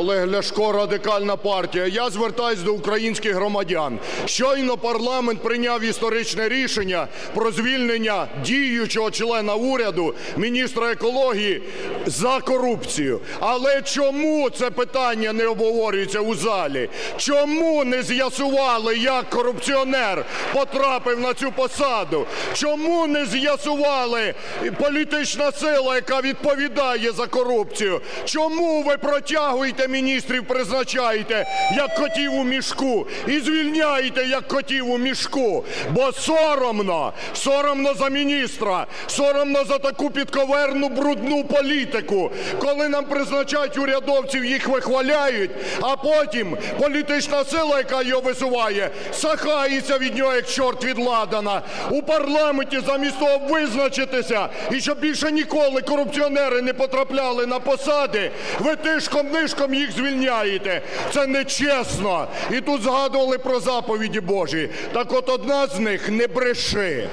Олег Ляшко, Радикальна партія. Я звертаюсь до українських громадян. Щойно парламент прийняв історичне рішення про звільнення діючого члена уряду, міністра екології за корупцію. Але чому це питання не обговорюється у залі? Чому не з'ясували, як корупціонер потрапив на цю посаду? Чому не з'ясували політична сила, яка відповідає за корупцію? Чому ви протягуєте міністрів, призначаєте як котів у мішку і звільняєте як котів у мішку? Бо соромно, соромно за міністра, соромно за таку підковерну брудну політику, коли нам призначають урядовців, їх вихваляють, а потім політична сила, яка його висуває, сахається від нього, як чорт від ладана. У парламенті замість того визначитися, і щоб більше ніколи корупціонери не потрапляли на посади, ви тишком-нишком їх звільняєте. Це нечесно. І тут згадували про заповіді Божі. Так от одна з них – не бреши.